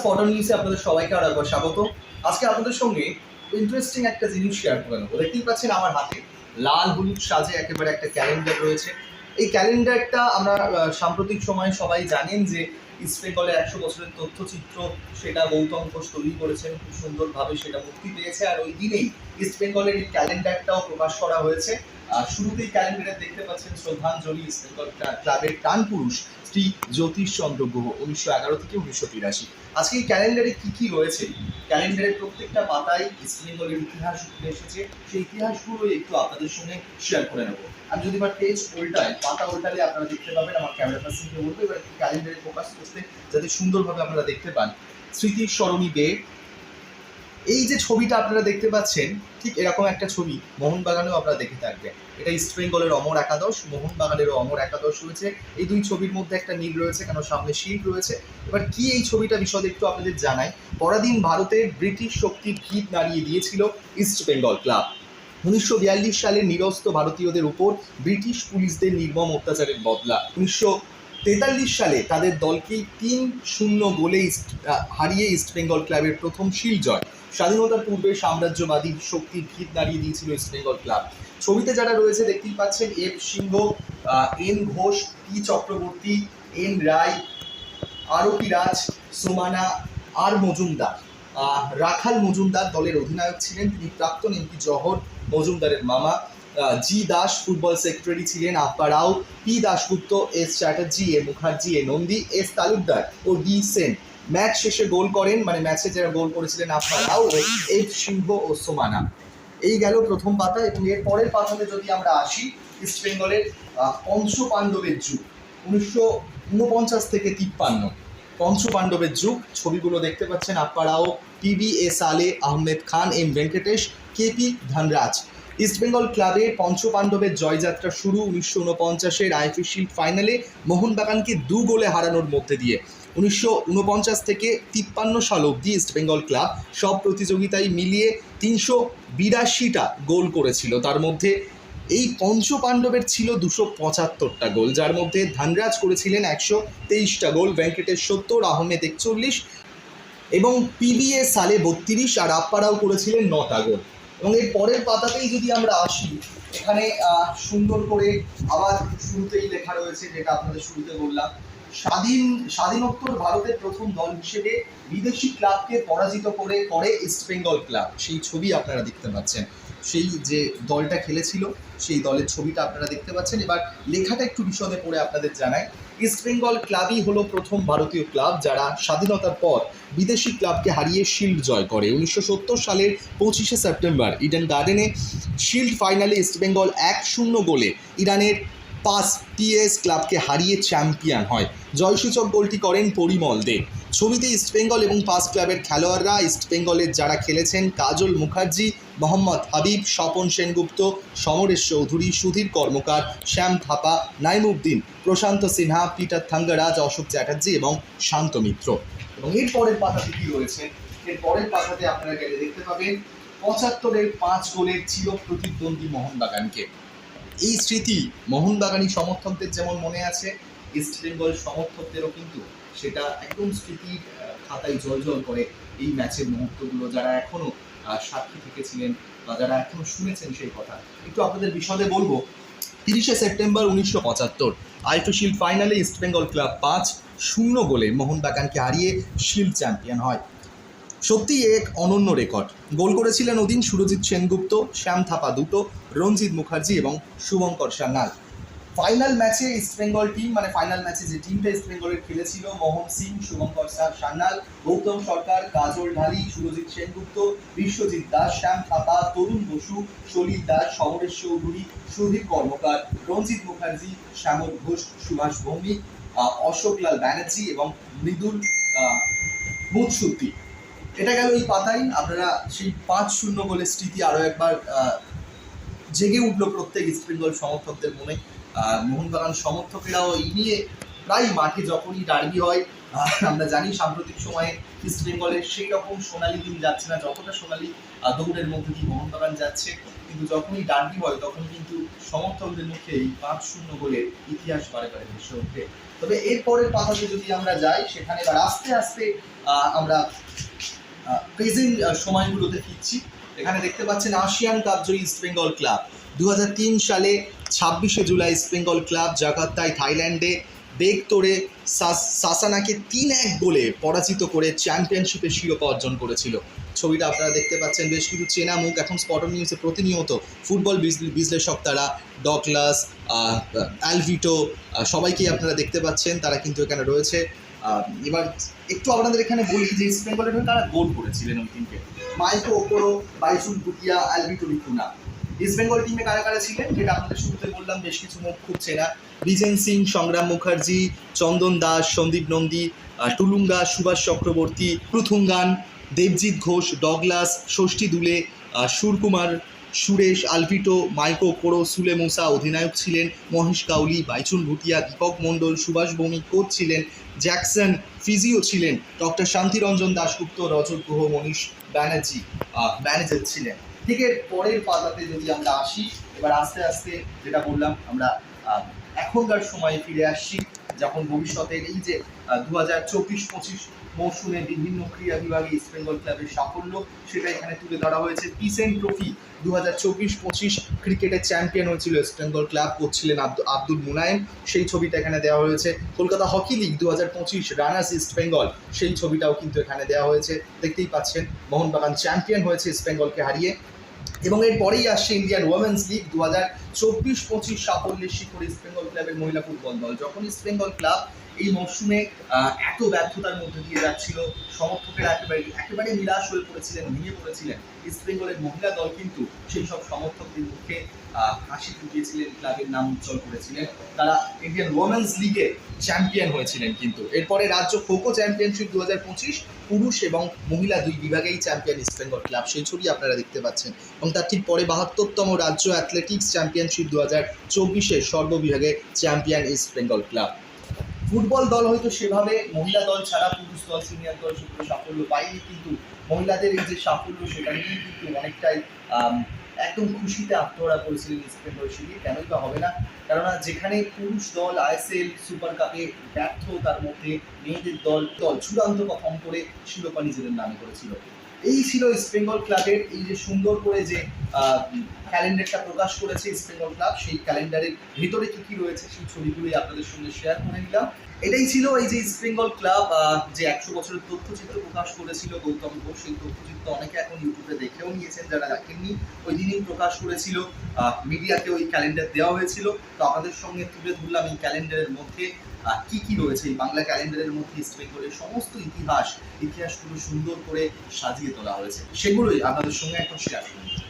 স্পটন নিউজে আপনাদের সবাইকে আর একবার স্বাগত। আজকে আপনাদের সঙ্গে ইন্টারেস্টিং একটা জিনিস শেয়ার করে নেব। দেখতেই পাচ্ছেন আমার হাতে লাল হলুদ সাজে একেবারে একটা ক্যালেন্ডার রয়েছে। এই ক্যালেন্ডারটা আমরা সাম্প্রতিক সময়ে সবাই জানেন যে ইস্ট বেঙ্গলের একশো বছরের তথ্যচিত্র, সেটা গৌতম ঘোষ তৈরি করেছেন। খুব সুন্দরভাবে সেটা মুক্তি পেয়েছে। আর ওই দিনেই ইস্ট বেঙ্গলের এই ক্যালেন্ডারটাও প্রকাশ করা হয়েছে। আর শুরুতেই ক্যালেন্ডারে দেখতে পাচ্ছেন শ্রদ্ধাঞ্জলি ইস্ট বেঙ্গল ক্লাবের টান পুরুষ শ্রী জ্যোতিষ চন্দ্র গুহ উনিশশো এগারো থেকে উনিশশো তিরাশি। আজকে এই ক্যালেন্ডারে কি কি রয়েছে? ক্যালেন্ডারের প্রত্যেকটা পাতায় ইস্ট বেঙ্গলের ইতিহাস উঠে এসেছে। সেই ইতিহাসগুলো একটু আপনাদের সঙ্গে শেয়ার করে নেব। আর যদি এবার পেজ উল্টাই, পাতা উল্টালে আপনারা দেখতে পাবেন, আমার ক্যামেরা পার্সনকে বলব, এবার ক্যালেন্ডারে ফোকাস করতে যাতে সুন্দরভাবে আপনারা দেখতে পান। স্মৃতি স্মরণী বে এই যে ছবিটা আপনারা দেখতে পাচ্ছেন, ঠিক এরকম একটা ছবি মোহনবাগানেও আপনারা দেখে থাকবেন। এটা ইস্ট বেঙ্গলের অমর একাদশ মোহনবাগানেরও অমর একাদশ রয়েছে। এই দুই ছবির মধ্যে একটা মিল রয়েছে, কেন সামনে শিল্ড রয়েছে। এবার কি এই ছবিটা বিশদে একটু আপনাদের জানাই। পরাধীন ভারতের ব্রিটিশ শক্তির ভিত নাড়িয়ে দিয়েছিল ইস্ট বেঙ্গল ক্লাব উনিশশো বিয়াল্লিশ সালে নিরস্ত ভারতীয়দের উপর ব্রিটিশ পুলিশদের নির্মম অত্যাচারের বদলা। উনিশশো তেতাল্লিশ সালে তাদের দলকেই তিন শূন্য গোলে ইস্ট হারিয়ে ইস্ট বেঙ্গল ক্লাবের প্রথম শিল জয়। স্বাধীনতার পূর্বে সাম্রাজ্যবাদী শক্তির ভিত দাঁড়িয়ে দিয়েছিল ইস্ট বেঙ্গল ক্লাব। ছবিতে যারা রয়েছে দেখতেই পাচ্ছেন F Singh N Ghosh, P Chakraborty, N Roy Arati Raj, Somana, R Majumdar. Rakhal Majumdar দলের অধিনায়ক ছিলেন, তিনি প্রাক্তন এমপি জহর মজুমদারের মামা। জি দাস ফুটবল সেক্রেটারি ছিলেন Appa Rao P Dasgupta, S Chatterjee, A Mukherjee, A Nandi, S Talukdar O D Sen. Match শেষে goal করেন মানে ম্যাচে যারা গোল করেছিলেন আপ্পা রাও ও এফ সিংহ ও সোমানা। এই গেল প্রথম পাতা এবং এর পরের পাতাতে যদি আমরা আসি, ইস্ট বেঙ্গলের পঞ্চ পাণ্ডবের যুগ, উনিশশো ঊনপঞ্চাশ থেকে তিপ্পান্ন। পঞ্চ পাণ্ডবের যুগ, ছবিগুলো দেখতে পাচ্ছেন আপ্পারাও পিবি এ সালে আহমেদ খান, এম ভেঙ্কটেশ কেপি ধনরাজ। ইস্টবেঙ্গল ক্লাবে পঞ্চপাণ্ডবের জয়যাত্রা শুরু উনিশশো উনপঞ্চাশের আইএফএ শিল্ড ফাইনালে মোহনবাগানকে দু গোলে হারানোর মধ্যে দিয়ে। উনিশশো উনপঞ্চাশ থেকে তিপ্পান্ন সাল অবধি ইস্টবেঙ্গল ক্লাব সব প্রতিযোগিতায় মিলিয়ে তিনশো বিরাশিটা গোল করেছিল। তার মধ্যে এই পঞ্চ পাণ্ডবের ছিল দুশো পঁচাত্তরটা গোল, যার মধ্যে ধানরাজ করেছিলেন একশো তেইশটা গোল ভেঙ্কটেশ সত্তর আহমেদ একচল্লিশ এবং পিবিএ সালে বত্রিশ আর আপ্পারাও করেছিলেন নটা গোল। এবং এর পরের পাতাতেই যদি আমরা আসি, এখানে সুন্দর করে আবার শুরুতেই লেখা রয়েছে যেটা আপনাদের শুরুতে বললাম। স্বাধীন, স্বাধীনোত্তর ভারতের প্রথম দল হিসেবে বিদেশি ক্লাবকে পরাজিত করে করে ইস্ট বেঙ্গল ক্লাব সেই ছবি আপনারা দেখতে পাচ্ছেন। সেই যে দলটা খেলেছিল, সেই দলের ছবিটা আপনারা দেখতে পাচ্ছেন। এবার লেখাটা একটু বিশদে পড়ে আপনাদের জানাই। ইস্ট বেঙ্গল ক্লাবই হলো প্রথম ভারতীয় ক্লাব যারা স্বাধীনতার পর বিদেশি ক্লাবকে হারিয়ে শিল্ড জয় করে। উনিশশো সত্তর সালের পঁচিশে সেপ্টেম্বর ইডেন গার্ডেনে শিল্ড ফাইনালে ইস্টবেঙ্গল এক শূন্য গোলে ইরানের পাস টিএস ক্লাবকে হারিয়ে চ্যাম্পিয়ন হয়। জয়সূচক গোলটি করেন পরিমল দে। ছবিতে ইস্টবেঙ্গল এবং পাস ক্লাবের খেলোয়াড়রা ইস্টবেঙ্গলের যারা খেলেছেন, কাজল মুখার্জি, মোহাম্মদ হাবিব, স্বপন সেনগুপ্ত, সমরেশ চৌধুরী, সুধীর কর্মকার, শ্যাম থাপা, নাইমুদ্দিন, প্রশান্ত সিনহা, পিটার থাঙ্গারাজ, অশোক চ্যাটার্জি এবং শান্ত মিত্র। এবং এর পরের পাতাতে কি রয়েছে? এর পরের পাতাতে আপনারা গেলে দেখতে পাবেন পঁচাত্তরের পাঁচ গোলের ছিল প্রতিদ্বন্দ্বী মোহনবাগানকে। এই স্মৃতি মোহনবাগানী সমর্থকদের যেমন মনে আছে ইস্ট বেঙ্গল সমর্থকদেরও কিন্তু সেটা একদম স্মৃতির খাতায় জল জল করে এই ম্যাচের মুহূর্তগুলো যারা এখনও আহ, সাক্ষী থেকেছিলেন বা যারা এখনও শুনেছেন সেই কথা। একটু আপনাদের বিশদে বলব তিরিশে সেপ্টেম্বর উনিশশো পঁচাত্তর আইফে ফাইনালে ইস্টবেঙ্গল ক্লাব পাঁচ শূন্য গোলে মোহনবাগানকে হারিয়ে শিল্ড চ্যাম্পিয়ন হয়। সত্যিই এক অনন্য রেকর্ড। গোল করেছিলেন ওদিন সুরজিৎ সেনগুপ্ত শ্যাম থাপা দুটো রঞ্জিত মুখার্জি এবং শুভঙ্কর সান্যাল। ফাইনাল ম্যাচে ইস্টবেঙ্গল টিম মানে ফাইনাল ম্যাচে যে টিমটা ইস্টবেঙ্গলের খেলেছিল, মোহন সিং, শুভঙ্কর সা- সান্যাল, গৌতম সরকার, কাজল ঢালি, সুরজিৎ সেনগুপ্ত, বিশ্বজিৎ দাস, শ্যাম থাপা, তরুণ বসু, সলিল দাস, সমরেশ চৌধুরী, সুধীর কর্মকার, রঞ্জিত মুখার্জি, শ্যামল ঘোষ, সুভাষ ভৌমিক অশোকলাল ব্যানার্জি এবং মৃদুল মুৎসুদ্দি। এটা গেল এই পাতাই আপনারা সেই পাঁচ শূন্য গোলের স্মৃতি আরও একবার জেগে উঠল প্রত্যেক ইস্টবেঙ্গল সমর্থকদের মনে। মোহনবাগান সমর্থকেরাও এই নিয়ে প্রায় মাঠে যখনই ডার্বি হয় আমরা জানি সাম্প্রতিক সময়ে ইস্ট বেঙ্গলের সেই রকম সোনালি দিন যাচ্ছে না, যতটা সোনালি দৌড়ের মধ্যে দিয়ে মোহনবাগান যাচ্ছে। কিন্তু যখনই ডার্বি হয় তখন কিন্তু সমর্থকদের মুখে এই পাঁচ শূন্য গোলের ইতিহাস বারে বারে ভেসে ওঠে। তবে এরপরের পাতাতে যদি আমরা যাই, সেখানে এবার আস্তে আস্তে আমরা প্রেজেন্ট সময়গুলোতে ফিরছি। এখানে দেখতে পাচ্ছেন আশিয়ান কাপ জয়ী ইস্ট বেঙ্গল ক্লাব। দু হাজার তিন সালে ছাব্বিশে জুলাই ইস্ট বেঙ্গল ক্লাব জাকার্তায় থাইল্যান্ডে বেগ তোড়ে সাসানাকে তিন এক গোলে পরাজিত করে চ্যাম্পিয়নশিপের শিরোপা অর্জন করেছিল। ছবিটা আপনারা দেখতে পাচ্ছেন, বেশ কিছু চেনা মুখ। এখন স্পটন নিউজে প্রতিনিয়ত ফুটবল বিশ্লে- বিশ্লেষক তারা ডকলাস অ্যালভিটো সবাইকেই আপনারা দেখতে পাচ্ছেন। তারা কিন্তু এখানে রয়েছে। এবার একটু আপনাদের এখানে বলি যে ইস্ট তারা গোল করেছিলেন ওই টিমকে মাইকো ওপরো, বাইসুল ভুটিয়া, অ্যালভিটো লিকুনা ইস্ট বেঙ্গল টিমে কারা কারা ছিলেন? যেটা আপনাদের শুরুতে বললাম, বেশ কিছু মুখ খুব চেনা বিজেন সিং, সংগ্রাম মুখার্জি, চন্দন দাস, সন্দীপ নন্দী টুলুঙ্গা সুভাষ চক্রবর্তী পৃথুঙ্গান দেবজিৎ ঘোষ, ডগলাস, ষষ্ঠী দুলে সুরকুমার, সুরেশ আলভিটো মাইকো কোড়ো সুলে মুসা অধিনায়ক ছিলেন, মহেশ কাউলি বাইচুন ভুটিয়া, দীপক মণ্ডল, সুভাষ ভৌমিক কোচ ছিলেন, জ্যাকসন ফিজিও ছিলেন, ডক্টর শান্তিরঞ্জন দাশগুপ্ত, রজত গুহ, মনীষ ব্যানার্জি ম্যানেজার ছিলেন। এর পরের পাতাতে যদি আমরা আসি, এবার আস্তে আস্তে যেটা বললাম, আমরা এখনকার সময়ে ফিরে আসছি, যখন ভবিষ্যতের এই যে দু হাজার চব্বিশ পঁচিশ মৌসুমে বিভিন্ন ক্রীড়া বিভাগে ইস্ট বেঙ্গল ক্লাবের সাফল্য, সেটা এখানে তুলে ধরা হয়েছে। পিসেন ট্রফি দু হাজার চব্বিশ পঁচিশ ক্রিকেটের চ্যাম্পিয়ন হয়েছিল ইস্ট বেঙ্গল ক্লাব করছিলেন আব্দু- আব্দুল মুনায়েম। সেই ছবিটা এখানে দেওয়া হয়েছে। কলকাতা হকি লিগ দু হাজার পঁচিশ রানার্স ইস্ট বেঙ্গল সেই ছবিটাও কিন্তু এখানে দেওয়া হয়েছে। দেখতেই পাচ্ছেন, মোহনবাগান চ্যাম্পিয়ন হয়েছে ইস্ট বেঙ্গলকে হারিয়ে। এবং এরপরেই আসছে ইন্ডিয়ান ওমেন্স লিগ দু হাজার চব্বিশ পঁচিশ সাফল্যের শিখর ইস্ট বেঙ্গল ক্লাবের মহিলা ফুটবল দল। যখন ইস্ট বেঙ্গল ক্লাব এই মরশুমে এত ব্যর্থতার মধ্যে দিয়ে যাচ্ছিল। সমর্থকেরা একেবারে একেবারে নিরাশ হয়ে পড়েছিলেন, ভেঙে পড়েছিলেন। ইস্ট বেঙ্গলের মহিলা দল কিন্তু সেই সব সমর্থকদের মুখে হাসি ফুটিয়েছিলেন, ক্লাবের নাম উজ্জ্বল করেছিলেন। তারা ইন্ডিয়ান ওমেন্স লিগে চ্যাম্পিয়ন হয়েছিলেন কিন্তু। এরপরে রাজ্য খোখো চ্যাম্পিয়নশিপ দু হাজার পঁচিশ, পুরুষ এবং মহিলা দুই বিভাগেই চ্যাম্পিয়ন ইস্ট বেঙ্গল ক্লাব সেই ছবি আপনারা দেখতে পাচ্ছেন। এবং তার ঠিক পরে বাহাত্তরতম রাজ্য অ্যাথলেটিক্স চ্যাম্পিয়নশিপ দু হাজার চব্বিশের সর্ববিভাগে champion East Bengal club football দল হয়তো সেভাবে মহিলা দল ছাড়া পুরুষ দল সিনিয়র দল সেগুলো সাফল্য পায়নি, কিন্তু মহিলাদের এই যে সাফল্য সেটা নিয়ে কিন্তু অনেকটাই একদম খুশিতে আত্মহারা করেছিলেন ইস্ট বেঙ্গল শিবির কেনই বা হবে না? কেননা যেখানে পুরুষ দল, আইএসএল, সুপার কাপে ব্যর্থ, তার মধ্যে মেয়েদের দল দল চূড়ান্ত পারফর্ম করে শিরোপা নিজেদের নামে করেছিল। এই ছিল ইস্ট বেঙ্গল ক্লাবের এই যে সুন্দর করে যে ক্যালেন্ডারটা প্রকাশ করেছে ইস্ট বেঙ্গল ক্লাব সেই ক্যালেন্ডারের ভিতরে কি কি রয়েছে সেই ছবিগুলোই আপনাদের সঙ্গে শেয়ার করে নিলাম। এটাই ছিল এই যে ইস্ট বেঙ্গল ক্লাব যে একশো বছরের তথ্যচিত্র প্রকাশ করেছিল গৌতম ঘোষ, সেই তথ্যচিত্র অনেকে এখন ইউটিউবে দেখেও নিয়েছেন যারা দেখেননি। ওই দিনই প্রকাশ করেছিল মিডিয়াতে ওই ক্যালেন্ডার দেওয়া হয়েছিল। তো আমাদের সঙ্গে তুলে ধরলাম এই ক্যালেন্ডারের মধ্যে কি কি রয়েছে? এই বাংলা ক্যালেন্ডারের মধ্যে ইস্ট বেঙ্গলের সমস্ত ইতিহাস, ইতিহাসগুলো সুন্দর করে সাজিয়ে তোলা হয়েছে। সেগুলোই আপনাদের সঙ্গে এখন শেয়ার করব।